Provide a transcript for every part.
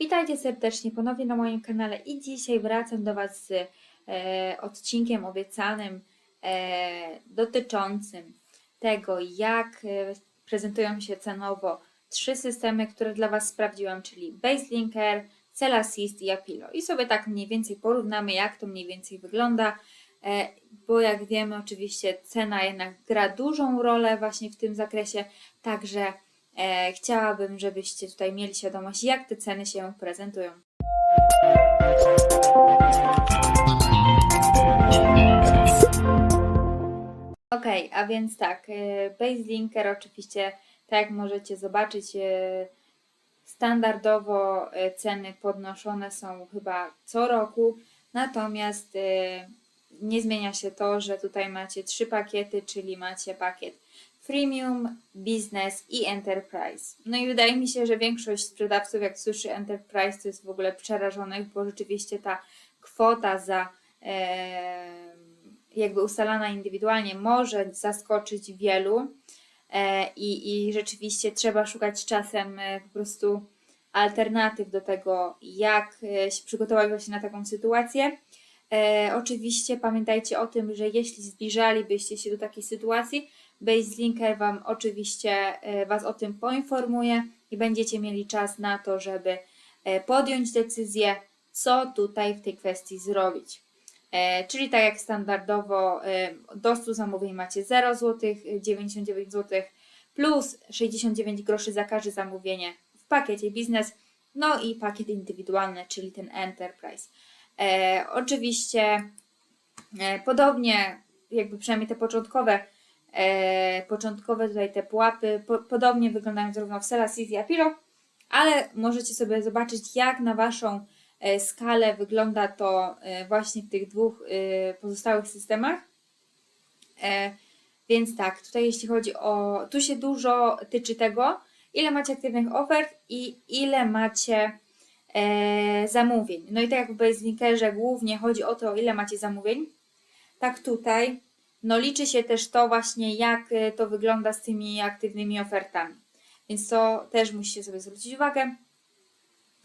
Witajcie serdecznie ponownie na moim kanale i dzisiaj wracam do Was z e, odcinkiem obiecanym e, dotyczącym tego, jak e, prezentują się cenowo trzy systemy, które dla Was sprawdziłam, czyli Baselinker, Celassist i Apilo. I sobie tak mniej więcej porównamy, jak to mniej więcej wygląda, e, bo jak wiemy, oczywiście cena jednak gra dużą rolę właśnie w tym zakresie, także chciałabym, żebyście tutaj mieli świadomość, jak te ceny się prezentują. Ok, a więc tak, e, Baselinker oczywiście, tak jak możecie zobaczyć, e, standardowo e, ceny podnoszone są chyba co roku, natomiast e, nie zmienia się to, że tutaj macie trzy pakiety, czyli macie pakiet Freemium, Business i Enterprise. No i wydaje mi się, że większość sprzedawców, jak słyszy Enterprise, to jest w ogóle przerażonych, bo rzeczywiście ta kwota za e, jakby ustalana indywidualnie może zaskoczyć wielu e, i, i rzeczywiście trzeba szukać czasem e, po prostu alternatyw do tego, jak e, się przygotować właśnie na taką sytuację. E, oczywiście pamiętajcie o tym, że jeśli zbliżalibyście się do takiej sytuacji, Baselinker Wam oczywiście e, Was o tym poinformuje i będziecie mieli czas na to, żeby e, podjąć decyzję, co tutaj w tej kwestii zrobić. E, Czyli tak jak standardowo do 100 zamówień macie 0 zł, 99 zł plus 69 groszy za każde zamówienie w pakiecie biznes, no i pakiet indywidualny, czyli ten Enterprise. Oczywiście podobnie, jakby przynajmniej te początkowe, początkowe tutaj te pułapy po, podobnie wyglądają zarówno w Selassie i Apiro, ale możecie sobie zobaczyć, jak na Waszą e, skalę wygląda to e, właśnie w tych dwóch e, pozostałych systemach. E, więc tak, tutaj jeśli chodzi o. Tu się dużo tyczy tego, ile macie aktywnych ofert i ile macie e, zamówień. No i tak jak w Baselinkerze głównie chodzi o to, ile macie zamówień, tak tutaj no liczy się też to właśnie, jak e, to wygląda z tymi aktywnymi ofertami. Więc to też musicie sobie zwrócić uwagę,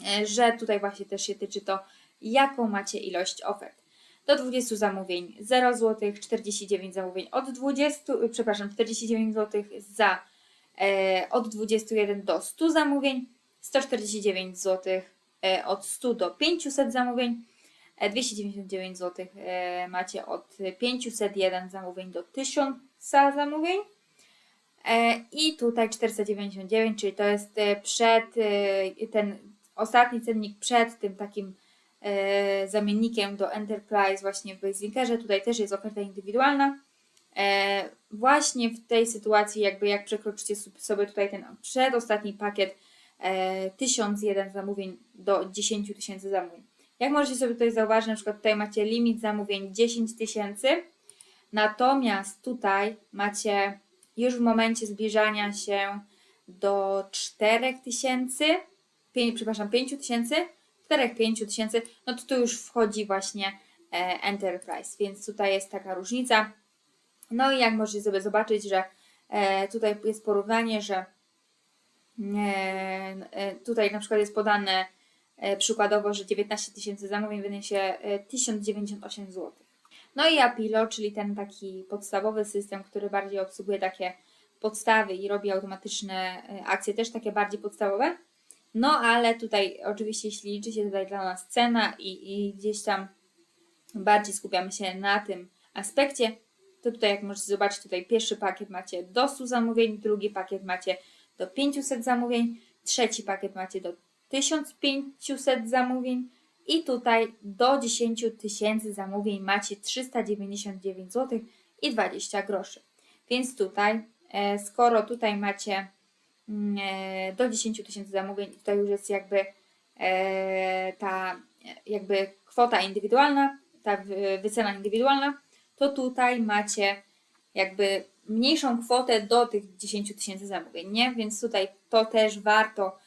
e, że tutaj właśnie też się tyczy to, jaką macie ilość ofert. Do 20 zamówień 0 zł, 49 zamówień od 20, y, przepraszam, 49 zł za e, od 21 do 100 zamówień, 149 zł e, od 100 do 500 zamówień, e, 299 zł e, macie od 501 zamówień do 1000 zamówień. E, I tutaj 499, czyli to jest e, przed e, ten ostatni cennik przed tym takim e, zamiennikiem do Enterprise właśnie w Baselinkerze. Tutaj też jest oferta indywidualna. E, właśnie w tej sytuacji, jakby jak przekroczycie sobie tutaj ten przedostatni pakiet e, 1001 zamówień do 10 tysięcy zamówień. Jak możecie sobie tutaj zauważyć, na przykład tutaj macie limit zamówień 10 tysięcy, natomiast tutaj macie już w momencie zbliżania się do 4 tysięcy, przepraszam, 5 tysięcy, 4-5 tysięcy, no to tu już wchodzi właśnie e, Enterprise, więc tutaj jest taka różnica. No i jak możecie sobie zobaczyć, że e, tutaj jest porównanie, że e, tutaj na przykład jest podane przykładowo, że 19 tysięcy zamówień wyniesie e, 1098 zł. No i Apilo, czyli ten taki podstawowy system, który bardziej obsługuje takie podstawy i robi automatyczne e, akcje, też takie bardziej podstawowe. No ale tutaj oczywiście, jeśli liczy się tutaj dla nas cena i, i gdzieś tam bardziej skupiamy się na tym aspekcie, to tutaj jak możecie zobaczyć, tutaj pierwszy pakiet macie do 100 zamówień, drugi pakiet macie do 500 zamówień, trzeci pakiet macie do 1500 zamówień i tutaj do 10 tysięcy zamówień macie 399 zł i 20 groszy. Więc tutaj, e, skoro tutaj macie mm, e, do 10 tysięcy zamówień, to już jest jakby e, ta jakby kwota indywidualna, ta wy- wycena indywidualna, to tutaj macie jakby mniejszą kwotę do tych 10 tysięcy zamówień, nie? Więc tutaj to też warto,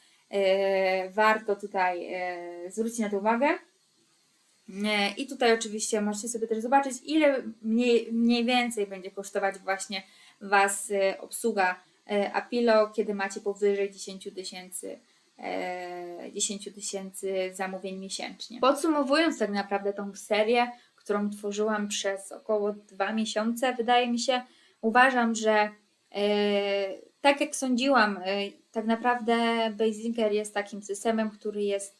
warto tutaj e, zwrócić na to uwagę. E, I tutaj oczywiście możecie sobie też zobaczyć, ile mniej, mniej więcej będzie kosztować właśnie Was e, obsługa e, Apilo, kiedy macie powyżej 10 tysięcy e, 10 tysięcy zamówień miesięcznie. Podsumowując tak naprawdę tą serię, którą tworzyłam przez około dwa miesiące, wydaje mi się, uważam, że e, tak jak sądziłam, e, tak naprawdę Baselinker jest takim systemem, który jest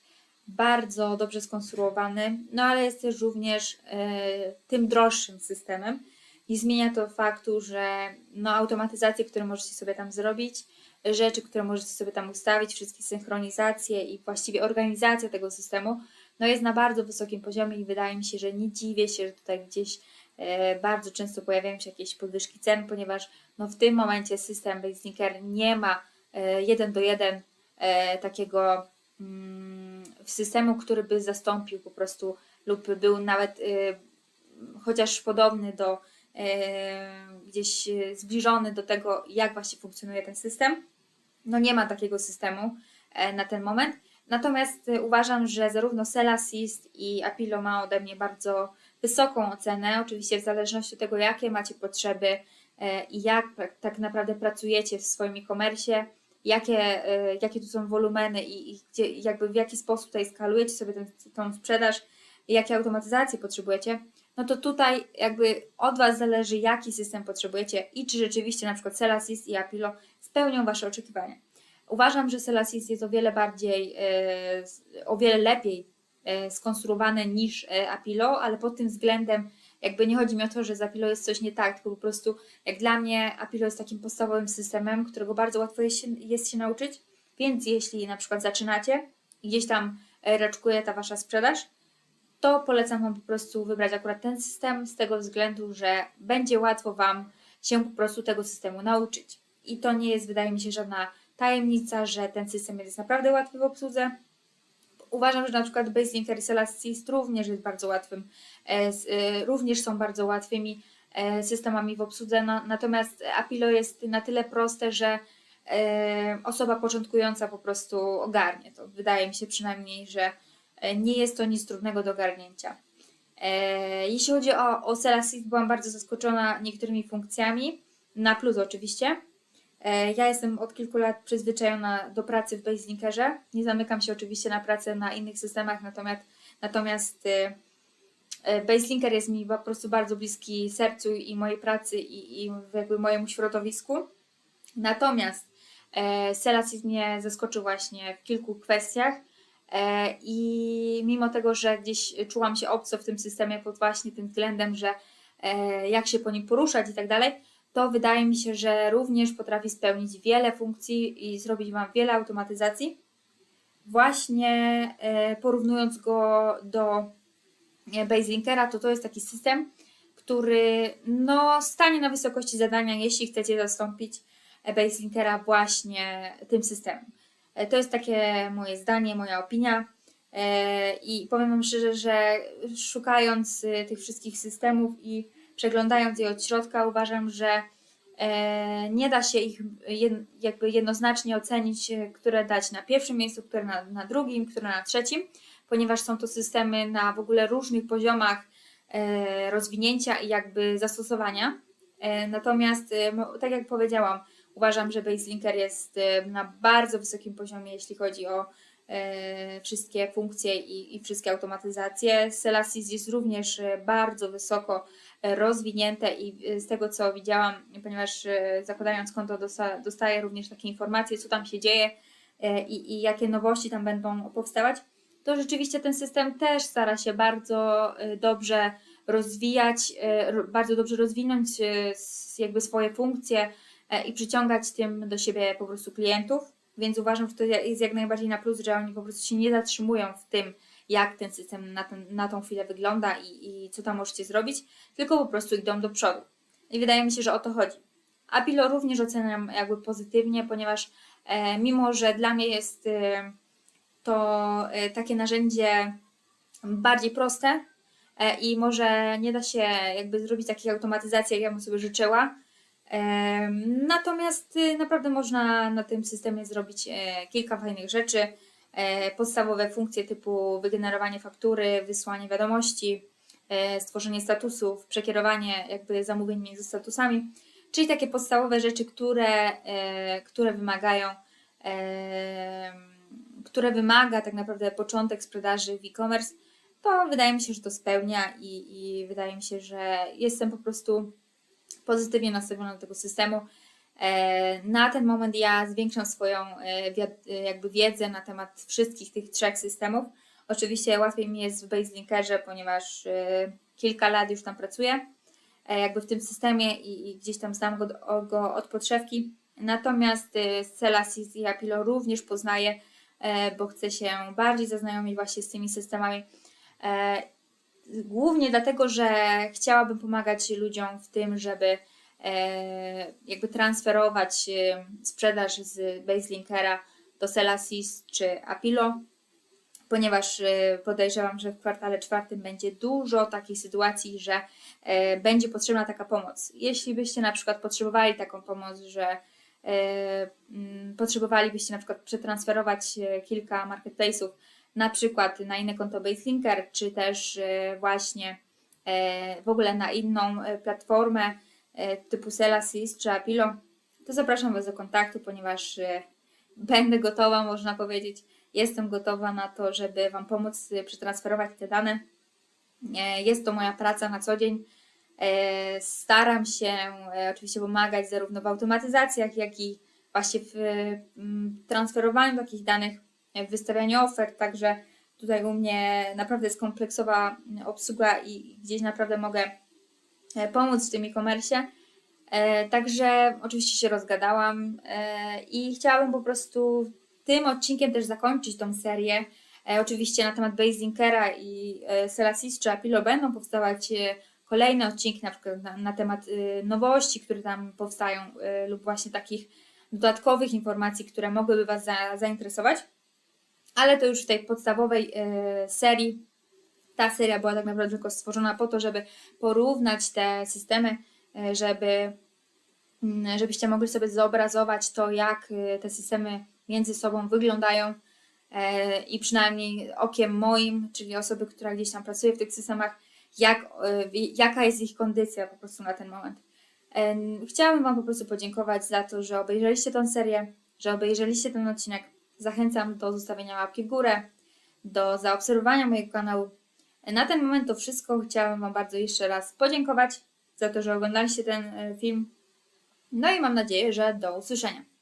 bardzo dobrze skonstruowany, no ale jest też również e, tym droższym systemem. Nie zmienia to faktu, że no, automatyzacje, które możecie sobie tam zrobić, rzeczy, które możecie sobie tam ustawić, wszystkie synchronizacje i właściwie organizacja tego systemu, no jest na bardzo wysokim poziomie i wydaje mi się, że nie dziwię się, że tutaj gdzieś e, bardzo często pojawiają się jakieś podwyżki cen, ponieważ no, w tym momencie system Baselinker nie ma jeden do jeden e, takiego mm, systemu, który by zastąpił po prostu lub był nawet y, chociaż podobny do e, gdzieś e, zbliżony do tego, jak właśnie funkcjonuje ten system. No nie ma takiego systemu e, na ten moment. Natomiast e, uważam, że zarówno Selasist i Apilo ma ode mnie bardzo wysoką ocenę, oczywiście w zależności od tego, jakie macie potrzeby e, i jak tak naprawdę pracujecie w swoim e-commerce, jakie, e, jakie tu są wolumeny i, i gdzie, jakby w jaki sposób tutaj skalujecie sobie ten, tą sprzedaż jakie automatyzacje potrzebujecie, no to tutaj jakby od Was zależy, jaki system potrzebujecie i czy rzeczywiście na przykład Selasys i Apilo spełnią Wasze oczekiwania. Uważam, że Selasys jest o wiele bardziej, e, o wiele lepiej e, skonstruowane niż Apilo, ale pod tym względem jakby nie chodzi mi o to, że z Apilo jest coś nie tak, tylko po prostu jak dla mnie Apilo jest takim podstawowym systemem, którego bardzo łatwo jest się, jest się nauczyć, więc jeśli na przykład zaczynacie i gdzieś tam e, raczkuje ta Wasza sprzedaż, to polecam Wam po prostu wybrać akurat ten system z tego względu, że będzie łatwo Wam się po prostu tego systemu nauczyć. I to nie jest, wydaje mi się, żadna tajemnica, że ten system jest naprawdę łatwy w obsłudze. Uważam, że na przykład Baselinker i Selasist również jest bardzo łatwym, e, e, również są bardzo łatwymi e, systemami w obsłudze, no, natomiast Apilo jest na tyle proste, że osoba początkująca po prostu ogarnie to. Wydaje mi się przynajmniej, że nie jest to nic trudnego do ogarnięcia. Jeśli chodzi o, o Selasist, byłam bardzo zaskoczona niektórymi funkcjami, na plus oczywiście. E, Ja jestem od kilku lat przyzwyczajona do pracy w Baselinkerze. Nie zamykam się oczywiście na pracę na innych systemach, natomiast, natomiast e, e, Baselinker jest mi po prostu bardzo bliski sercu i mojej pracy i, i jakby mojemu środowisku. Natomiast e, Selasist mnie zaskoczył właśnie w kilku kwestiach i mimo tego, że gdzieś czułam się obco w tym systemie pod właśnie tym względem, że jak się po nim poruszać i tak dalej, to wydaje mi się, że również potrafi spełnić wiele funkcji i zrobić Wam wiele automatyzacji, właśnie e, porównując go do e, Baselinkera, to to jest taki system, który no, stanie na wysokości zadania, jeśli chcecie zastąpić e, Baselinkera właśnie tym systemem. To jest takie moje zdanie, moja opinia. I powiem Wam szczerze, że szukając tych wszystkich systemów i przeglądając je od środka, uważam, że e, nie da się ich jakby jednoznacznie ocenić, e, które dać na pierwszym miejscu, które na, na drugim, które na trzecim, ponieważ są to systemy na w ogóle różnych poziomach e, rozwinięcia i jakby zastosowania. Natomiast, tak jak powiedziałam, uważam, że Baselinker jest na bardzo wysokim poziomie, jeśli chodzi o wszystkie funkcje i, i wszystkie automatyzacje. Selasys jest również bardzo wysoko rozwinięte i e, z tego co widziałam, ponieważ e, zakładając konto dosta, dostaję również takie informacje, co tam się dzieje e, i, i jakie nowości tam będą powstawać, to rzeczywiście ten system też stara się bardzo dobrze rozwijać, ro- bardzo dobrze rozwinąć jakby swoje funkcje i przyciągać tym do siebie po prostu klientów, więc uważam, że to jest jak najbardziej na plus, że oni po prostu się nie zatrzymują w tym, jak ten system na, ten, na tą chwilę wygląda i, i co tam możecie zrobić, tylko po prostu idą do przodu. I wydaje mi się, że o to chodzi. Apilo również oceniam jakby pozytywnie, ponieważ e, mimo, że dla mnie jest e, to e, takie narzędzie bardziej proste e, i może nie da się jakby zrobić takiej automatyzacji, jak ja bym sobie życzyła. Em, Natomiast y, naprawdę można na tym systemie zrobić e, kilka fajnych rzeczy. E, Podstawowe funkcje typu wygenerowanie faktury, wysłanie wiadomości, e, stworzenie statusów, przekierowanie jakby zamówień między statusami, czyli takie podstawowe rzeczy, które, e, które wymagają które wymaga tak naprawdę początek sprzedaży w e-commerce, to wydaje mi się, że to spełnia i, i wydaje mi się, że jestem po prostu pozytywnie nastawiona do tego systemu. E, Na ten moment ja zwiększam swoją e, e, jakby wiedzę na temat wszystkich tych trzech systemów. Oczywiście łatwiej mi jest w BaseLinkerze, ponieważ kilka lat już tam pracuję jakby w tym systemie i, gdzieś tam znam go, go od podszewki. Natomiast Celasys i Apilo również poznaję, bo chcę się bardziej zaznajomić właśnie z tymi systemami. Głównie dlatego, że chciałabym pomagać ludziom w tym, żeby jakby transferować e, sprzedaż z BaseLinkera do Celasys czy Apilo, ponieważ e, podejrzewam, że w kwartale czwartym będzie dużo takich sytuacji, że e, będzie potrzebna taka pomoc. Jeśli byście na przykład potrzebowali taką pomoc, że e, mm, potrzebowalibyście na przykład przetransferować e, kilka marketplace'ów, na przykład na inne konto BaseLinker, czy też e, właśnie e, w ogóle na inną e, platformę e, typu Celasys czy Apilo, to zapraszam Was do kontaktu, ponieważ e, będę gotowa, można powiedzieć, jestem gotowa na to, żeby Wam pomóc e, przetransferować te dane. E, Jest to moja praca na co dzień. E, Staram się e, oczywiście pomagać zarówno w automatyzacjach, jak i właśnie w mm, transferowaniu takich danych, e, w wystawianiu ofert, także tutaj u mnie naprawdę jest kompleksowa obsługa i gdzieś naprawdę mogę e, pomóc w tym e-commerce. E, Także oczywiście się rozgadałam e, i chciałabym po prostu tym odcinkiem też zakończyć tą serię. E, Oczywiście na temat Baselinkera i e, Celasys czy Apilo będą powstawać e, kolejne odcinki, na przykład na, na temat e, nowości, które tam powstają e, lub właśnie takich dodatkowych informacji, które mogłyby Was za, zainteresować. Ale to już w tej podstawowej e, serii. Ta seria była tak naprawdę tylko stworzona po to, żeby porównać te systemy, e, żeby mm, żebyście mogli sobie zobrazować to, jak y, te systemy między sobą wyglądają e, i przynajmniej okiem moim, czyli osoby, która gdzieś tam pracuje w tych systemach, jak, jaka jest ich kondycja po prostu na ten moment. Chciałabym Wam po prostu podziękować za to, że obejrzeliście tę serię, że obejrzeliście ten odcinek. Zachęcam do zostawienia łapki w górę, do zaobserwowania mojego kanału. Na ten moment to wszystko. Chciałabym Wam bardzo jeszcze raz podziękować za to, że oglądaliście ten e, film. No i mam nadzieję, że do usłyszenia.